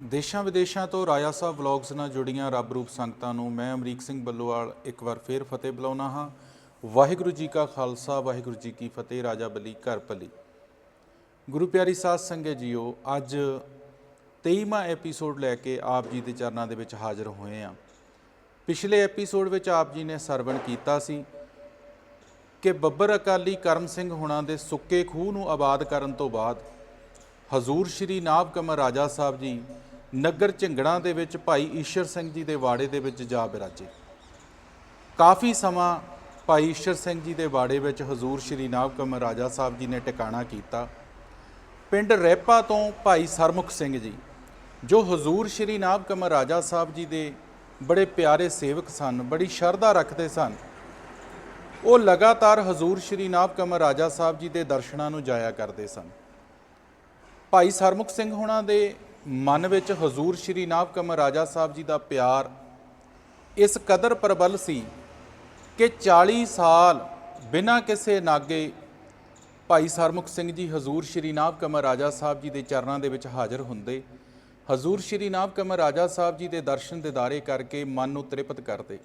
ਦੇਸ਼ਾਂ ਵਿਦੇਸ਼ਾਂ ਤੋਂ ਰਾਜਾ ਸਾਹਿਬ ਵਲੌਗਸ ਨਾਲ ਜੁੜੀਆਂ ਰੱਬ ਰੂਪ ਸੰਗਤਾਂ ਨੂੰ ਮੈਂ ਅਮਰੀਕ ਸਿੰਘ ਬੱਲੋਵਾਲ ਇੱਕ ਵਾਰ ਫੇਰ ਫਤਿਹ ਬੁਲਾਉਣਾ ਹਾਂ। ਵਾਹਿਗੁਰੂ ਜੀ ਕਾ ਖਾਲਸਾ, ਵਾਹਿਗੁਰੂ ਜੀ ਕੀ ਫਤਿਹ, ਰਾਜਾ ਬਲੀ ਘਰ ਭਲੀ। ਗੁਰੂ ਪਿਆਰੀ ਸਾਧ ਸੰਗਤ ਜੀਓ, ਅੱਜ 23ਵਾਂ ਐਪੀਸੋਡ ਲੈ ਕੇ ਆਪ ਜੀ ਦੇ ਚਰਨਾਂ ਦੇ ਵਿੱਚ ਹਾਜ਼ਰ ਹੋਏ ਹਾਂ। ਪਿਛਲੇ ਐਪੀਸੋਡ ਵਿੱਚ ਆਪ ਜੀ ਨੇ ਸਰਵਣ ਕੀਤਾ ਸੀ ਕਿ ਬੱਬਰ ਅਕਾਲੀ ਕਰਮ ਸਿੰਘ ਹੁਣਾਂ ਦੇ ਸੁੱਕੇ ਖੂਹ ਨੂੰ ਆਬਾਦ ਕਰਨ ਤੋਂ ਬਾਅਦ ਹਜ਼ੂਰ ਸ਼੍ਰੀ ਨਾਭ ਕਮਰ ਰਾਜਾ ਸਾਹਿਬ ਜੀ ਨਗਰ ਝਿੰਗੜਾਂ ਦੇ ਵਿੱਚ ਭਾਈ ਈਸ਼ਰ ਸਿੰਘ ਜੀ ਦੇ ਵਾੜੇ ਦੇ ਵਿੱਚ ਜਾ ਬਿਰਾਜੇ। ਕਾਫੀ ਸਮਾਂ ਭਾਈ ਈਸ਼ਰ ਸਿੰਘ ਜੀ ਦੇ ਵਾੜੇ ਵਿੱਚ ਹਜ਼ੂਰ ਸ਼੍ਰੀ ਨਾਭ ਕਮਰ ਰਾਜਾ ਸਾਹਿਬ ਜੀ ਨੇ ਟਿਕਾਣਾ ਕੀਤਾ। ਪਿੰਡ ਰੈਪਾ ਤੋਂ ਭਾਈ ਸਰਮੁਖ ਸਿੰਘ ਜੀ, ਜੋ ਹਜ਼ੂਰ ਸ਼੍ਰੀ ਨਾਭ ਕਮਰ ਰਾਜਾ ਸਾਹਿਬ ਜੀ ਦੇ ਬੜੇ ਪਿਆਰੇ ਸੇਵਕ ਸਨ, ਬੜੀ ਸ਼ਰਧਾ ਰੱਖਦੇ ਸਨ, ਉਹ ਲਗਾਤਾਰ ਹਜ਼ੂਰ ਸ਼੍ਰੀ ਨਾਭ ਕਮਰ ਰਾਜਾ ਸਾਹਿਬ ਜੀ ਦੇ ਦਰਸ਼ਨਾਂ ਨੂੰ ਜਾਇਆ ਕਰਦੇ ਸਨ। ਭਾਈ ਸਰਮੁਖ ਸਿੰਘ ਹੁਣਾਂ ਦੇ ਮਨ ਵਿੱਚ ਹਜ਼ੂਰ ਸ਼੍ਰੀ ਨਾਭ ਕਮਰ ਰਾਜਾ ਸਾਹਿਬ ਜੀ ਦਾ ਪਿਆਰ ਇਸ ਕਦਰ ਪ੍ਰਬਲ ਸੀ ਕਿ 40 ਸਾਲ ਬਿਨਾਂ ਕਿਸੇ ਨਾਗੇ ਭਾਈ ਸਰਮੁਖ ਸਿੰਘ ਜੀ ਹਜ਼ੂਰ ਸ਼੍ਰੀ ਨਾਭ ਕਮਰ ਰਾਜਾ ਸਾਹਿਬ ਜੀ ਦੇ ਚਰਨਾਂ ਦੇ ਵਿੱਚ ਹਾਜ਼ਰ ਹੁੰਦੇ, ਹਜ਼ੂਰ ਸ਼੍ਰੀ ਨਾਭ ਕਮਰ ਰਾਜਾ ਸਾਹਿਬ ਜੀ ਦੇ ਦਰਸ਼ਨ ਦਿਦਾਰੇ ਕਰਕੇ ਮਨ ਨੂੰ ਤ੍ਰਿਪਤ ਕਰਦੇ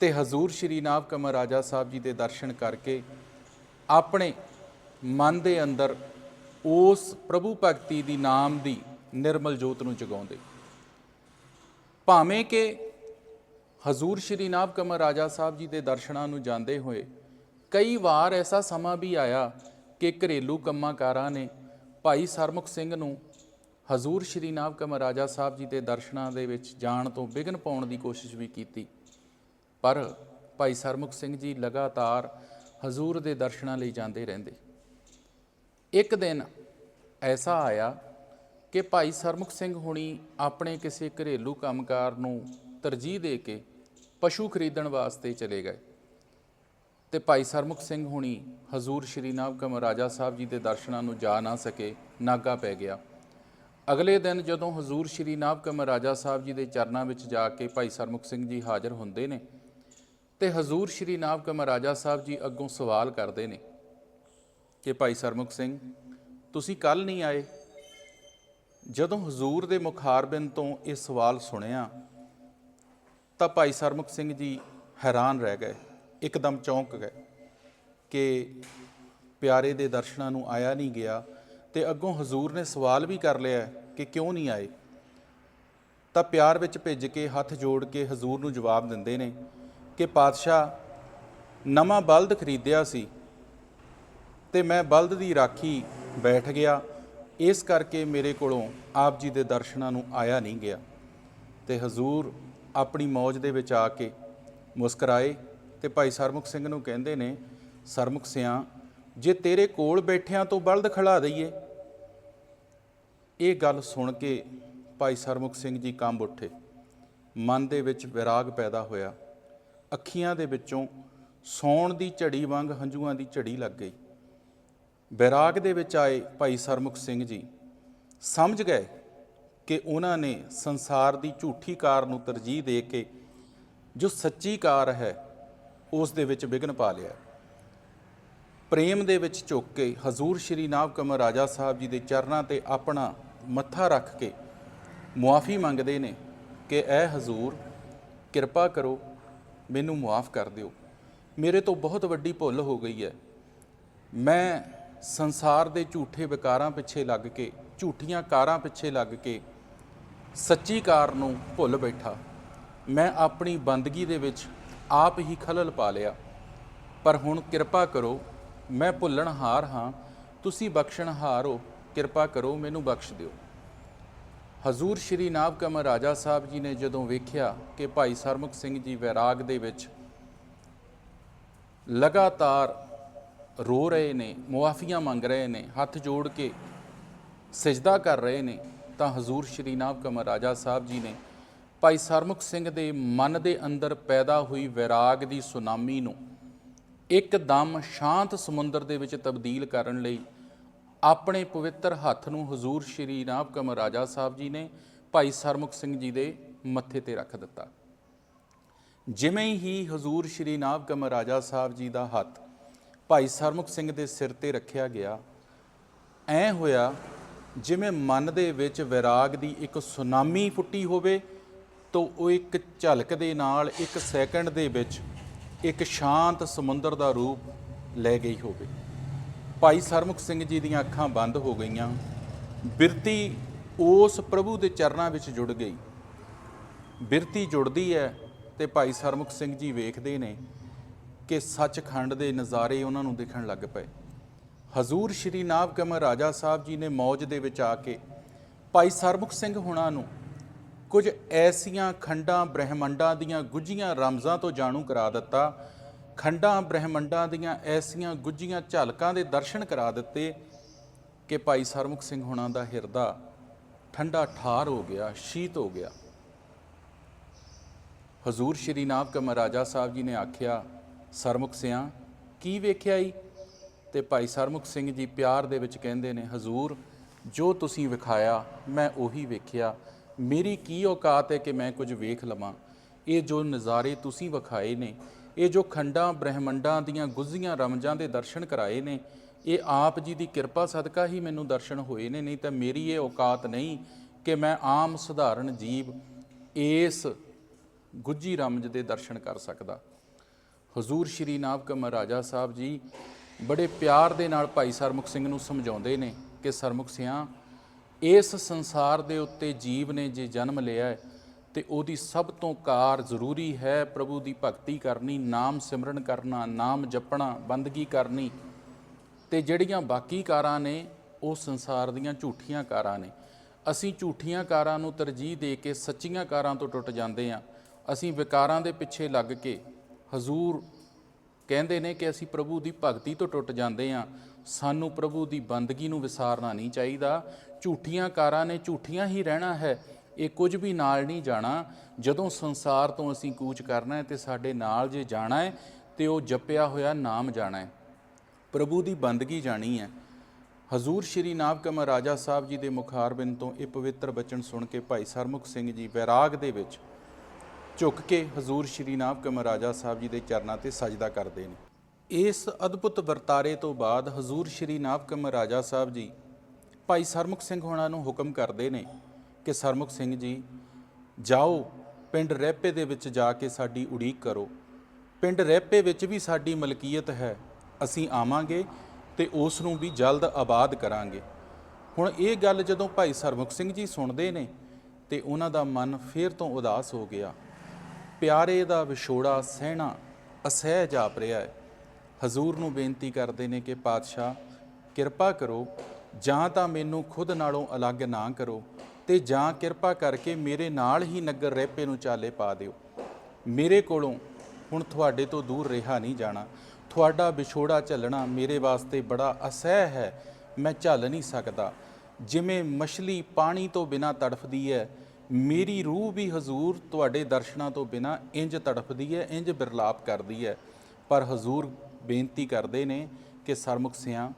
ਤੇ ਹਜ਼ੂਰ ਸ਼੍ਰੀ ਨਾਭ ਕਮਰ ਰਾਜਾ ਸਾਹਿਬ ਜੀ ਦੇ ਦਰਸ਼ਨ ਕਰਕੇ ਆਪਣੇ ਮਨ ਦੇ ਅੰਦਰ ਉਸ ਪ੍ਰਭੂ ਭਗਤੀ ਦੀ ਨਾਮ ਦੀ ਨਿਰਮਲ ਜੋਤ ਨੂੰ ਜਗਾਉਂਦੇ। ਭਾਵੇਂ ਕਿ ਹਜ਼ੂਰ ਸ਼੍ਰੀ ਨਾਭ ਕਮਰ ਰਾਜਾ ਸਾਹਿਬ ਜੀ ਦੇ ਦਰਸ਼ਨਾਂ ਨੂੰ ਜਾਂਦੇ ਹੋਏ ਕਈ ਵਾਰ ਐਸਾ ਸਮਾਂ ਵੀ ਆਇਆ ਕਿ ਘਰੇਲੂ ਕੰਮਾਂਕਾਰਾਂ ਨੇ ਭਾਈ ਸਰਮੁਖ ਸਿੰਘ ਨੂੰ ਹਜ਼ੂਰ ਸ਼੍ਰੀ ਨਾਭ ਕਮਰ ਰਾਜਾ ਸਾਹਿਬ ਜੀ ਦੇ ਦਰਸ਼ਨਾਂ ਦੇ ਵਿੱਚ ਜਾਣ ਤੋਂ ਵਿਘਨ ਪਾਉਣ ਦੀ ਕੋਸ਼ਿਸ਼ ਵੀ ਕੀਤੀ। ਪਰ ਭਾਈ ਸਰਮੁਖ ਸਿੰਘ ਜੀ ਲਗਾਤਾਰ ਹਜ਼ੂਰ ਦੇ ਦਰਸ਼ਨਾਂ ਲਈ ਜਾਂਦੇ ਰਹਿੰਦੇ। ਇੱਕ ਦਿਨ ਐਸਾ ਆਇਆ ਕਿ ਭਾਈ ਸਰਮੁਖ ਸਿੰਘ ਹੁਣੀ ਆਪਣੇ ਕਿਸੇ ਘਰੇਲੂ ਕੰਮਕਾਰ ਨੂੰ ਤਰਜੀਹ ਦੇ ਕੇ ਪਸ਼ੂ ਖਰੀਦਣ ਵਾਸਤੇ ਚਲੇ ਗਏ। ਤੇ ਭਾਈ ਸਰਮੁਖ ਸਿੰਘ ਹੁਣੀ ਹਜ਼ੂਰ ਸ਼੍ਰੀ ਨਾਭਕਮ ਰਾਜਾ ਸਾਹਿਬ ਜੀ ਦੇ ਦਰਸ਼ਨਾਂ ਨੂੰ ਜਾ ਨਾ ਸਕੇ, ਨਾਗਾ ਪੈ ਗਿਆ। ਅਗਲੇ ਦਿਨ ਜਦੋਂ ਹਜ਼ੂਰ ਸ਼੍ਰੀ ਨਾਭਕਮ ਰਾਜਾ ਸਾਹਿਬ ਜੀ ਦੇ ਚਰਨਾਂ ਵਿੱਚ ਜਾ ਕੇ ਭਾਈ ਸਰਮੁਖ ਸਿੰਘ ਜੀ ਹਾਜ਼ਰ ਹੁੰਦੇ ਨੇ, ਤੇ ਹਜ਼ੂਰ ਸ਼੍ਰੀ ਨਾਭਕਮ ਰਾਜਾ ਸਾਹਿਬ ਜੀ ਅੱਗੋਂ ਸਵਾਲ ਕਰਦੇ ਨੇ ਕਿ ਭਾਈ ਸਰਮੁਖ ਸਿੰਘ, ਤੁਸੀਂ ਕੱਲ ਨਹੀਂ ਆਏ? ਜਦੋਂ ਹਜ਼ੂਰ ਦੇ ਮੁਖਾਰਬਿੰਦ ਤੋਂ ਇਹ ਸਵਾਲ ਸੁਣਿਆ, ਤਾਂ ਭਾਈ ਸਰਮੁਖ ਸਿੰਘ ਜੀ ਹੈਰਾਨ ਰਹਿ ਗਏ, ਇੱਕਦਮ ਚੌਂਕ ਗਏ ਕਿ ਪਿਆਰੇ ਦੇ ਦਰਸ਼ਨਾਂ ਨੂੰ ਆਇਆ ਨਹੀਂ ਗਿਆ ਤੇ ਅੱਗੋਂ ਹਜ਼ੂਰ ਨੇ ਸਵਾਲ ਵੀ ਕਰ ਲਿਆ ਕਿ ਕਿਉਂ ਨਹੀਂ ਆਏ। ਤਾਂ ਪਿਆਰ ਵਿੱਚ ਭਿੱਜ ਕੇ ਹੱਥ ਜੋੜ ਕੇ ਹਜ਼ੂਰ ਨੂੰ ਜਵਾਬ ਦਿੰਦੇ ਨੇ ਕਿ ਪਾਤਸ਼ਾਹ, ਨਵਾਂ ਬਲਦ ਖਰੀਦਿਆ ਸੀ ਤੇ ਮੈਂ ਬਲਦ ਦੀ ਰਾਖੀ ਬੈਠ ਗਿਆ ਇਸ ਕਰਕੇ ਮੇਰੇ ਕੋਲੋਂ ਆਪ ਜੀ ਦੇ ਦਰਸ਼ਨਾਂ ਨੂੰ ਆਇਆ ਨਹੀਂ ਗਿਆ ਤੇ ਹਜ਼ੂਰ ਆਪਣੀ ਮੌਜ ਦੇ ਵਿੱਚ ਆ ਕੇ ਮੁਸਕਰਾਏ ਤੇ ਭਾਈ ਸਰਮੁਖ ਸਿੰਘ ਨੂੰ ਕਹਿੰਦੇ ਨੇ, ਸਰਮੁਖ ਸਿਆਂ, ਜੇ ਤੇਰੇ ਕੋਲ ਬੈਠਿਆਂ ਤੋਂ ਬਲਦ ਖੜਾ ਦਈਏ। ਇਹ ਗੱਲ ਸੁਣ ਕੇ ਭਾਈ ਸਰਮੁਖ ਸਿੰਘ ਜੀ ਕੰਬ ਉੱਠੇ। ਮਨ ਦੇ ਵਿੱਚ ਵਿਰਾਗ ਪੈਦਾ ਹੋਇਆ। ਅੱਖੀਆਂ ਦੇ ਵਿੱਚੋਂ ਸੌਣ ਦੀ ਝੜੀ ਵਾਂਗ ਹੰਝੂਆਂ ਦੀ ਝੜੀ ਲੱਗ ਗਈ। ਬੈਰਾਗ ਦੇ ਵਿੱਚ ਆਏ ਭਾਈ ਸਰਮੁਖ ਸਿੰਘ ਜੀ ਸਮਝ ਗਏ ਕਿ ਉਹਨਾਂ ਨੇ ਸੰਸਾਰ ਦੀ ਝੂਠੀ ਕਾਰ ਨੂੰ ਤਰਜੀਹ ਦੇ ਕੇ ਜੋ ਸੱਚੀ ਕਾਰ ਹੈ, ਉਸ ਦੇ ਵਿੱਚ ਵਿਘਨ ਪਾ ਲਿਆ। ਪ੍ਰੇਮ ਦੇ ਵਿੱਚ ਝੁੱਕ ਕੇ ਹਜ਼ੂਰ ਸ਼੍ਰੀ ਨਾਮ ਕਮਰ ਰਾਜਾ ਸਾਹਿਬ ਜੀ ਦੇ ਚਰਨਾਂ ਤੇ ਆਪਣਾ ਮੱਥਾ ਰੱਖ ਕੇ ਮੁਆਫੀ ਮੰਗਦੇ ਨੇ ਕਿ, ਐ ਹਜ਼ੂਰ, ਕਿਰਪਾ ਕਰੋ, ਮੈਨੂੰ ਮਾਫ ਕਰ ਦਿਓ। ਮੇਰੇ ਤੋਂ ਬਹੁਤ ਵੱਡੀ ਭੁੱਲ ਹੋ ਗਈ ਹੈ। ਮੈਂ ਸੰਸਾਰ ਦੇ ਝੂਠੇ ਵਿਕਾਰਾਂ ਪਿੱਛੇ ਲੱਗ ਕੇ, ਝੂਠੀਆਂ ਕਾਰਾਂ ਪਿੱਛੇ ਲੱਗ ਕੇ ਸੱਚੀ ਕਾਰ ਨੂੰ ਭੁੱਲ ਬੈਠਾ। ਮੈਂ ਆਪਣੀ ਬੰਦਗੀ ਦੇ ਵਿੱਚ ਆਪ ਹੀ ਖਲਲ ਪਾ ਲਿਆ। ਪਰ ਹੁਣ ਕਿਰਪਾ ਕਰੋ, ਮੈਂ ਭੁੱਲਣ ਹਾਰ ਹਾਂ। ਤੁਸੀਂ ਬਖਸ਼ਣ ਹੋ ਕਿਰਪਾ ਕਰੋ, ਮੈਨੂੰ ਬਖਸ਼ ਦਿਓ। ਹਜ਼ੂਰ ਸ਼੍ਰੀ ਨਾਭ ਕਮਰ ਰਾਜਾ ਸਾਹਿਬ ਜੀ ਨੇ ਜਦੋਂ ਵੇਖਿਆ ਕਿ ਭਾਈ ਸਰਮੁਖ ਸਿੰਘ ਜੀ ਵੈਰਾਗ ਦੇ ਵਿੱਚ ਲਗਾਤਾਰ ਰੋ ਰਹੇ ਨੇ, ਮੁਆਫੀਆਂ ਮੰਗ ਰਹੇ ਨੇ, ਹੱਥ ਜੋੜ ਕੇ ਸਜਦਾ ਕਰ ਰਹੇ ਨੇ, ਤਾਂ ਹਜ਼ੂਰ ਸ਼੍ਰੀ ਨਾਭ ਕਮਰ ਰਾਜਾ ਸਾਹਿਬ ਜੀ ਨੇ ਭਾਈ ਸਰਮੁਖ ਸਿੰਘ ਦੇ ਮਨ ਦੇ ਅੰਦਰ ਪੈਦਾ ਹੋਈ ਵਿਰਾਗ ਦੀ ਸੁਨਾਮੀ ਨੂੰ ਇੱਕਦਮ ਸ਼ਾਂਤ ਸਮੁੰਦਰ ਦੇ ਵਿੱਚ ਤਬਦੀਲ ਕਰਨ ਲਈ ਆਪਣੇ ਪਵਿੱਤਰ ਹੱਥ ਨੂੰ ਹਜ਼ੂਰ ਸ਼੍ਰੀ ਨਾਭ ਕਮਰ ਰਾਜਾ ਸਾਹਿਬ ਜੀ ਨੇ ਭਾਈ ਸਰਮੁਖ ਸਿੰਘ ਜੀ ਦੇ ਮੱਥੇ ਤੇ ਰੱਖ ਦਿੱਤਾ। ਜਿਵੇਂ ਹੀ ਹਜ਼ੂਰ ਸ਼੍ਰੀ ਨਾਭ ਕਮਰ ਰਾਜਾ ਸਾਹਿਬ ਜੀ ਦਾ ਹੱਥ ਭਾਈ ਸਰਮੁਖ ਸਿੰਘ ਦੇ ਸਿਰ ਤੇ ਰੱਖਿਆ ਗਿਆ। ਐ ਹੋਇਆ ਜਿਵੇਂ ਮਨ ਦੇ ਵਿੱਚ ਵਿਰਾਗ ਦੀ ਇੱਕ ਸੁਨਾਮੀ ਫੁੱਟੀ ਹੋਵੇ, ਤਾਂ ਉਹ ਇੱਕ ਝਲਕ ਦੇ ਨਾਲ ਇੱਕ ਸੈਕਿੰਡ ਦੇ ਵਿੱਚ ਇੱਕ ਸ਼ਾਂਤ ਸਮੁੰਦਰ ਦਾ ਰੂਪ ਲੈ ਗਈ ਹੋਵੇ। ਭਾਈ ਸਰਮੁਖ ਸਿੰਘ ਜੀ ਦੀਆਂ ਅੱਖਾਂ ਬੰਦ ਹੋ ਗਈਆਂ। ਬਿਰਤੀ ਉਸ ਪ੍ਰਭੂ ਦੇ ਚਰਨਾਂ ਵਿੱਚ ਜੁੜ ਗਈ। ਬਿਰਤੀ ਜੁੜਦੀ ਹੈ ਤੇ ਭਾਈ ਸਰਮੁਖ ਸਿੰਘ ਜੀ ਵੇਖਦੇ ਨੇ ਕਿ ਸੱਚਖੰਡ ਦੇ ਨਜ਼ਾਰੇ ਉਹਨਾਂ ਨੂੰ ਦਿਖਣ ਲੱਗ ਪਏ। ਹਜ਼ੂਰ ਸ਼੍ਰੀ ਨਾਭ ਕਮਰ ਰਾਜਾ ਸਾਹਿਬ ਜੀ ਨੇ ਮੌਜ ਦੇ ਵਿੱਚ ਆ ਕੇ, ਭਾਈ ਸਰਮੁਖ ਸਿੰਘ ਹੁਣਾਂ ਨੂੰ ਕੁਝ ਐਸੀਆਂ ਖੰਡਾਂ ਬ੍ਰਹਿਮੰਡਾਂ ਦੀਆਂ ਗੁੱਝੀਆਂ ਰਮਜ਼ਾਂ ਤੋਂ ਜਾਣੂ ਕਰਾ ਦਿੱਤਾ, ਖੰਡਾਂ ਬ੍ਰਹਿਮੰਡਾਂ ਦੀਆਂ ਐਸੀਆਂ ਗੁੱਝੀਆਂ ਝਲਕਾਂ ਦੇ ਦਰਸ਼ਨ ਕਰਾ ਦਿੱਤੇ ਕਿ ਭਾਈ ਸਰਮੁਖ ਸਿੰਘ ਹੁਣਾਂ ਦਾ ਹਿਰਦਾ ਠੰਡਾ ਠਾਰ ਹੋ ਗਿਆ, ਸ਼ੀਤ ਹੋ ਗਿਆ। ਹਜ਼ੂਰ ਸ਼੍ਰੀ ਨਾਭ ਕਮਰ ਰਾਜਾ ਸਾਹਿਬ ਜੀ ਨੇ ਆਖਿਆ ਸਰਮੁਖ ਸਿਆਂ, ਕੀ ਵੇਖਿਆ ਈ? ਤੇ ਭਾਈ ਸਰਮੁਖ ਸਿੰਘ ਜੀ ਪਿਆਰ ਦੇ ਵਿੱਚ ਕਹਿੰਦੇ ਨੇ, ਹਜ਼ੂਰ, ਜੋ ਤੁਸੀਂ ਵਿਖਾਇਆ, ਮੈਂ ਉਹੀ ਵੇਖਿਆ। ਮੇਰੀ ਕੀ ਔਕਾਤ ਹੈ ਕਿ ਮੈਂ ਕੁਝ ਵੇਖ ਲਵਾਂ? ਇਹ ਜੋ ਨਜ਼ਾਰੇ ਤੁਸੀਂ ਵਿਖਾਏ ਨੇ, ਇਹ ਜੋ ਖੰਡਾਂ, ਬ੍ਰਹਿਮੰਡਾਂ ਦੀਆਂ ਗੁੱਝੀਆਂ ਰਮਜਾਂ ਦੇ ਦਰਸ਼ਨ ਕਰਾਏ ਨੇ, ਇਹ ਆਪ ਜੀ ਦੀ ਕਿਰਪਾ ਸਦਕਾ ਹੀ ਮੈਨੂੰ ਦਰਸ਼ਨ ਹੋਏ ਨੇ, ਨਹੀਂ ਤਾਂ ਮੇਰੀ ਇਹ ਔਕਾਤ ਨਹੀਂ ਕਿ ਮੈਂ ਆਮ ਸਧਾਰਨ ਜੀਵ ਇਸ ਗੁੱਜੀ ਰਮਜ ਦੇ ਦਰਸ਼ਨ ਕਰ ਸਕਦਾ। ਹਜ਼ੂਰ ਸ਼੍ਰੀ ਨਾਮ ਕਮਰ ਰਾਜਾ ਸਾਹਿਬ ਜੀ ਬੜੇ ਪਿਆਰ ਦੇ ਨਾਲ ਭਾਈ ਸਰਮੁਖ ਸਿੰਘ ਨੂੰ ਸਮਝਾਉਂਦੇ ਨੇ ਕਿ ਸਰਮੁਖ ਸਿਆਂ, ਇਸ ਸੰਸਾਰ ਦੇ ਉੱਤੇ ਜੀਵ ਨੇ ਜੇ ਜਨਮ ਲਿਆ ਹੈ, ਤੇ ਉਹਦੀ ਸਭ ਤੋਂ ਕਾਰ ਜ਼ਰੂਰੀ ਹੈ ਪ੍ਰਭੂ ਦੀ ਭਗਤੀ ਕਰਨੀ, ਨਾਮ ਸਿਮਰਨ ਕਰਨਾ, ਨਾਮ ਜਪਣਾ, ਬੰਦਗੀ ਕਰਨੀ। ਤੇ ਜਿਹੜੀਆਂ ਬਾਕੀ ਕਾਰਾਂ ਨੇ, ਉਹ ਸੰਸਾਰ ਦੀਆਂ ਝੂਠੀਆਂ ਕਾਰਾਂ ਨੇ। ਅਸੀਂ ਝੂਠੀਆਂ ਕਾਰਾਂ ਨੂੰ ਤਰਜੀਹ ਦੇ ਕੇ ਸੱਚੀਆਂ ਕਾਰਾਂ ਤੋਂ ਟੁੱਟ ਜਾਂਦੇ ਹਾਂ। ਅਸੀਂ ਵਿਕਾਰਾਂ ਦੇ ਪਿੱਛੇ ਲੱਗ ਕੇ ਹਜ਼ੂਰ ਕਹਿੰਦੇ ਨੇ ਕਿ ਅਸੀਂ ਪ੍ਰਭੂ ਦੀ ਭਗਤੀ ਤੋਂ ਟੁੱਟ ਜਾਂਦੇ ਹਾਂ। ਸਾਨੂੰ ਪ੍ਰਭੂ ਦੀ ਬੰਦਗੀ ਨੂੰ ਵਿਸਾਰਨਾ ਨਹੀਂ ਚਾਹੀਦਾ। ਝੂਠੀਆਂ ਕਾਰਾਂ ਨੇ ਝੂਠੀਆਂ ਹੀ ਰਹਿਣਾ ਹੈ। ਇਹ ਕੁਝ ਵੀ ਨਾਲ ਨਹੀਂ ਜਾਣਾ। ਜਦੋਂ ਸੰਸਾਰ ਤੋਂ ਅਸੀਂ ਕੂਚ ਕਰਨਾ ਹੈ ਤੇ ਸਾਡੇ ਨਾਲ ਜੇ ਜਾਣਾ ਹੈ ਤੇ ਉਹ ਜਪਿਆ ਹੋਇਆ ਨਾਮ ਜਾਣਾ ਹੈ। ਪ੍ਰਭੂ ਦੀ ਬੰਦਗੀ ਜਾਣੀ ਹੈ। ਹਜ਼ੂਰ ਸ਼੍ਰੀ ਨਾਭ ਕਮਰ ਰਾਜਾ ਸਾਹਿਬ ਜੀ ਦੇ ਮੁਖਾਰਬਿੰਦ ਤੋਂ ਇਹ ਪਵਿੱਤਰ ਬਚਨ ਸੁਣ ਕੇ ਭਾਈ ਸਰਮੁਖ ਸਿੰਘ ਜੀ ਵੈਰਾਗ ਦੇ ਵਿੱਚ ਝੁੱਕ ਕੇ ਹਜ਼ੂਰ ਸ਼੍ਰੀ ਨਾਭ ਕਮਰ ਰਾਜਾ ਸਾਹਿਬ ਜੀ ਦੇ ਚਰਨਾਂ ਤੇ ਸਜਦਾ ਕਰਦੇ ਨੇ। ਇਸ ਅਦਭੁਤ ਵਰਤਾਰੇ ਤੋਂ ਬਾਅਦ ਹਜ਼ੂਰ ਸ਼੍ਰੀ ਨਾਭ ਕਮਰ ਰਾਜਾ ਸਾਹਿਬ ਜੀ ਭਾਈ ਸਰਮੁਖ ਸਿੰਘ ਹੋਣਾ ਨੂੰ ਹੁਕਮ ਕਰਦੇ ਨੇ ਕਿ ਸਰਮੁਖ ਸਿੰਘ ਜੀ, ਜਾਓ, ਪਿੰਡ ਰਹਿਪੇ ਦੇ ਵਿੱਚ ਜਾ ਕੇ ਸਾਡੀ ਉਡੀਕ ਕਰੋ। ਪਿੰਡ ਰਹਿਪੇ ਵਿੱਚ ਵੀ ਸਾਡੀ ਮਲਕੀਅਤ ਹੈ। ਅਸੀਂ ਆਵਾਂਗੇ ਤੇ ਉਸ ਨੂੰ ਵੀ ਜਲਦ ਆਬਾਦ ਕਰਾਂਗੇ। ਹੁਣ ਇਹ ਗੱਲ ਜਦੋਂ ਭਾਈ ਸਰਮੁਖ ਸਿੰਘ ਜੀ ਸੁਣਦੇ ਨੇ ਤੇ ਉਹਨਾਂ ਦਾ ਮਨ ਫੇਰ ਤੋਂ ਉਦਾਸ ਹੋ ਗਿਆ। ਪਿਆਰੇ ਦਾ ਵਿਛੋੜਾ ਸਹਿਣਾ ਅਸਹਿ ਜਾਪ ਰਿਹਾ ਹੈ। ਹਜ਼ੂਰ ਨੂੰ ਬੇਨਤੀ ਕਰਦੇ ਨੇ ਕਿ ਪਾਤਸ਼ਾਹ, ਕਿਰਪਾ ਕਰੋ, ਜਾਂ ਤਾਂ ਮੈਨੂੰ ਖੁਦ ਨਾਲੋਂ ਅਲੱਗ ਨਾ ਕਰੋ ਤੇ ਜਾਂ ਕਿਰਪਾ ਕਰਕੇ ਮੇਰੇ ਨਾਲ ਹੀ ਨਗਰ ਰਹਿਪੇ ਨੂੰ ਚਾਲੇ ਪਾ ਦਿਓ। ਮੇਰੇ ਕੋਲੋਂ ਹੁਣ ਤੁਹਾਡੇ ਤੋਂ ਦੂਰ ਰਿਹਾ ਨਹੀਂ ਜਾਣਾ। ਤੁਹਾਡਾ ਵਿਛੋੜਾ ਝੱਲਣਾ ਮੇਰੇ ਵਾਸਤੇ ਬੜਾ ਅਸਹਿ ਹੈ। ਮੈਂ ਝੱਲ ਨਹੀਂ ਸਕਦਾ। ਜਿਵੇਂ ਮਛਲੀ ਪਾਣੀ ਤੋਂ ਬਿਨਾ ਤੜਫਦੀ ਹੈ ਮੇਰੀ ਰੂਹ ਵੀ ਹਜ਼ੂਰ ਤੁਹਾਡੇ ਦਰਸ਼ਨਾਂ ਤੋਂ ਬਿਨਾ ਇੰਜ ਤੜਫਦੀ ਹੈ, ਇੰਜ ਬਿਰਲਾਪ ਕਰਦੀ ਹੈ। ਪਰ ਹਜ਼ੂਰ ਬੇਨਤੀ ਕਰਦੇ ਨੇ ਕਿ ਸਰਮੁਖ ਸਿਆਂ,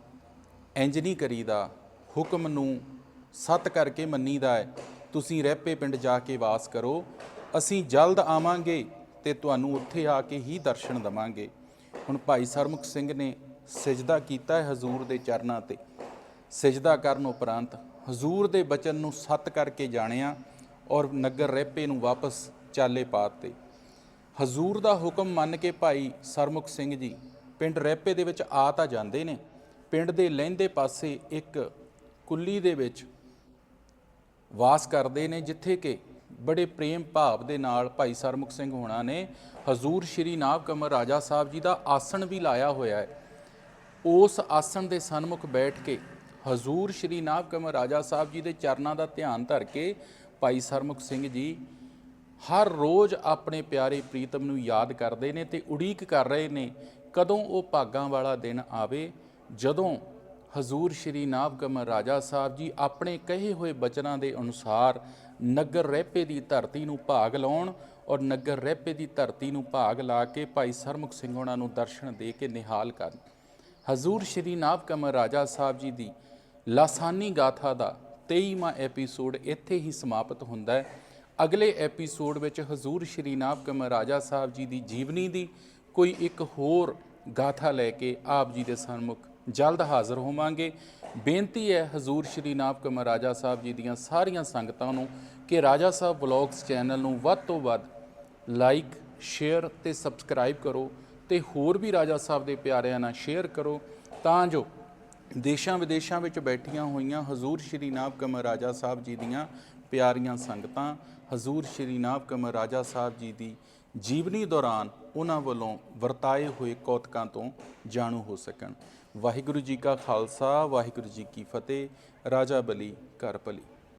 ਇੰਜ ਨਹੀਂ ਕਰੀਦਾ, ਹੁਕਮ ਨੂੰ ਸਤ ਕਰਕੇ ਮੰਨੀਦਾ ਹੈ। ਤੁਸੀਂ ਰਹਿਪੇ ਪਿੰਡ ਜਾ ਕੇ ਵਾਸ ਕਰੋ, ਅਸੀਂ ਜਲਦ ਆਵਾਂਗੇ ਤੇ ਤੁਹਾਨੂੰ ਉੱਥੇ ਆ ਕੇ ਹੀ ਦਰਸ਼ਨ ਦਵਾਂਗੇ। ਹੁਣ ਭਾਈ ਸਰਮੁਖ ਸਿੰਘ ਨੇ ਸਜਦਾ ਕੀਤਾ ਹੈ ਹਜ਼ੂਰ ਦੇ ਚਰਨਾਂ ਤੇ। ਸਜਦਾ ਕਰਨ ਉਪਰੰਤ ਹਜ਼ੂਰ ਦੇ ਬਚਨ ਨੂੰ ਸਤ ਕਰਕੇ ਜਾਣਿਆ। ਔਰ ਨਗਰ ਰਹਿਪੇ ਨੂੰ ਵਾਪਸ ਚਾਲੇ ਪਾਤੇ ਹਜ਼ੂਰ ਦਾ ਹੁਕਮ ਮੰਨ ਕੇ ਭਾਈ ਸਰਮੁਖ ਸਿੰਘ ਜੀ ਪਿੰਡ ਰਹਿਪੇ ਦੇ ਵਿੱਚ ਆ ਤਾਂ ਜਾਂਦੇ ਨੇ, ਪਿੰਡ ਦੇ ਲਹਿੰਦੇ ਪਾਸੇ ਇੱਕ ਕੁੱਲੀ ਦੇ ਵਿੱਚ ਵਾਸ ਕਰਦੇ ਨੇ, ਜਿੱਥੇ ਕਿ ਬੜੇ ਪ੍ਰੇਮ ਭਾਵ ਦੇ ਨਾਲ ਭਾਈ ਸਰਮੁਖ ਸਿੰਘ ਹੋਣਾ ਨੇ ਹਜ਼ੂਰ ਸ਼੍ਰੀ ਨਾਭ ਕਮਰ ਰਾਜਾ ਸਾਹਿਬ ਜੀ ਦਾ ਆਸਣ ਵੀ ਲਾਇਆ ਹੋਇਆ ਹੈ। ਉਸ ਆਸਣ ਦੇ ਸਨਮੁਖ ਬੈਠ ਕੇ ਹਜ਼ੂਰ ਸ਼੍ਰੀ ਨਾਭ ਕਮਰ ਰਾਜਾ ਸਾਹਿਬ ਜੀ ਦੇ ਚਰਨਾਂ ਦਾ ਧਿਆਨ ਧਰ ਕੇ ਭਾਈ ਸਰਮੁਖ ਸਿੰਘ ਜੀ ਹਰ ਰੋਜ਼ ਆਪਣੇ ਪਿਆਰੇ ਪ੍ਰੀਤਮ ਨੂੰ ਯਾਦ ਕਰਦੇ ਨੇ ਤੇ ਉਡੀਕ ਕਰ ਰਹੇ ਨੇ ਕਦੋਂ ਉਹ ਭਾਗਾਂ ਵਾਲਾ ਦਿਨ ਆਵੇ, ਜਦੋਂ ਹਜ਼ੂਰ ਸ਼੍ਰੀ ਨਾਭ ਕਮਰ ਰਾਜਾ ਸਾਹਿਬ ਜੀ ਆਪਣੇ ਕਹੇ ਹੋਏ ਬਚਨਾਂ ਦੇ ਅਨੁਸਾਰ ਨਗਰ ਰਹਿਪੇ ਦੀ ਧਰਤੀ ਨੂੰ ਭਾਗ ਲਾਉਣ ਔਰ ਨਗਰ ਰਹਿਪੇ ਦੀ ਧਰਤੀ ਨੂੰ ਭਾਗ ਲਾ ਕੇ ਭਾਈ ਸਰਮੁਖ ਸਿੰਘ ਉਹਨਾਂ ਨੂੰ ਦਰਸ਼ਨ ਦੇ ਕੇ ਨਿਹਾਲ ਕਰਨ। ਹਜ਼ੂਰ ਸ਼੍ਰੀ ਨਾਭ ਕਮਰ ਰਾਜਾ ਸਾਹਿਬ ਜੀ ਦੀ ਲਾਸਾਨੀ ਗਾਥਾ ਦਾ 23ਵਾਂ ਐਪੀਸੋਡ ਇੱਥੇ ਹੀ ਸਮਾਪਤ ਹੁੰਦਾ ਹੈ। ਅਗਲੇ ਐਪੀਸੋਡ ਵਿੱਚ ਹਜ਼ੂਰ ਸ਼੍ਰੀ ਨਾਭ ਕਮਰ ਰਾਜਾ ਸਾਹਿਬ ਜੀ ਦੀ ਜੀਵਨੀ ਦੀ ਕੋਈ ਇੱਕ ਹੋਰ ਗਾਥਾ ਲੈ ਕੇ ਆਪ ਜੀ ਦੇ ਸਨਮੁਖ ਜਲਦ ਹਾਜ਼ਰ ਹੋਵਾਂਗੇ। ਬੇਨਤੀ ਹੈ ਹਜ਼ੂਰ ਸ਼੍ਰੀ ਨਾਭ ਕਮਰ ਰਾਜਾ ਸਾਹਿਬ ਜੀ ਦੀਆਂ ਸਾਰੀਆਂ ਸੰਗਤਾਂ ਨੂੰ ਕਿ ਰਾਜਾ ਸਾਹਿਬ ਵਲੌਗਸ ਚੈਨਲ ਨੂੰ ਵੱਧ ਤੋਂ ਵੱਧ ਲਾਈਕ, ਸ਼ੇਅਰ ਤੇ ਸਬਸਕ੍ਰਾਈਬ ਕਰੋ ਤੇ ਹੋਰ ਵੀ ਰਾਜਾ ਸਾਹਿਬ ਦੇ ਪਿਆਰਿਆਂ ਨਾਲ ਸ਼ੇਅਰ ਕਰੋ। ਤਾਂ ਜੋ ਦੇਸ਼ਾਂ ਵਿਦੇਸ਼ਾਂ ਵਿੱਚ ਬੈਠੀਆਂ ਹੋਈਆਂ ਹਜ਼ੂਰ ਸ਼੍ਰੀ ਨਾਮ ਕਮਰ ਰਾਜਾ ਸਾਹਿਬ ਜੀ ਦੀਆਂ ਪਿਆਰੀਆਂ ਸੰਗਤਾਂ, ਹਜ਼ੂਰ ਸ਼੍ਰੀ ਨਾਭ ਕਮਰ ਰਾਜਾ ਸਾਹਿਬ ਜੀ ਦੀ ਜੀਵਨੀ ਦੌਰਾਨ ਉਹਨਾਂ ਵੱਲੋਂ ਵਰਤਾਏ ਹੋਏ ਕੌਤਕਾਂ ਤੋਂ ਜਾਣੂ ਹੋ ਸਕਣ। ਵਾਹਿਗੁਰੂ ਜੀ ਕਾ ਖਾਲਸਾ, ਵਾਹਿਗੁਰੂ ਜੀ ਕੀ ਫਤਿਹ, ਰਾਜਾ ਬਲੀ ਘਰ ਭਲੀ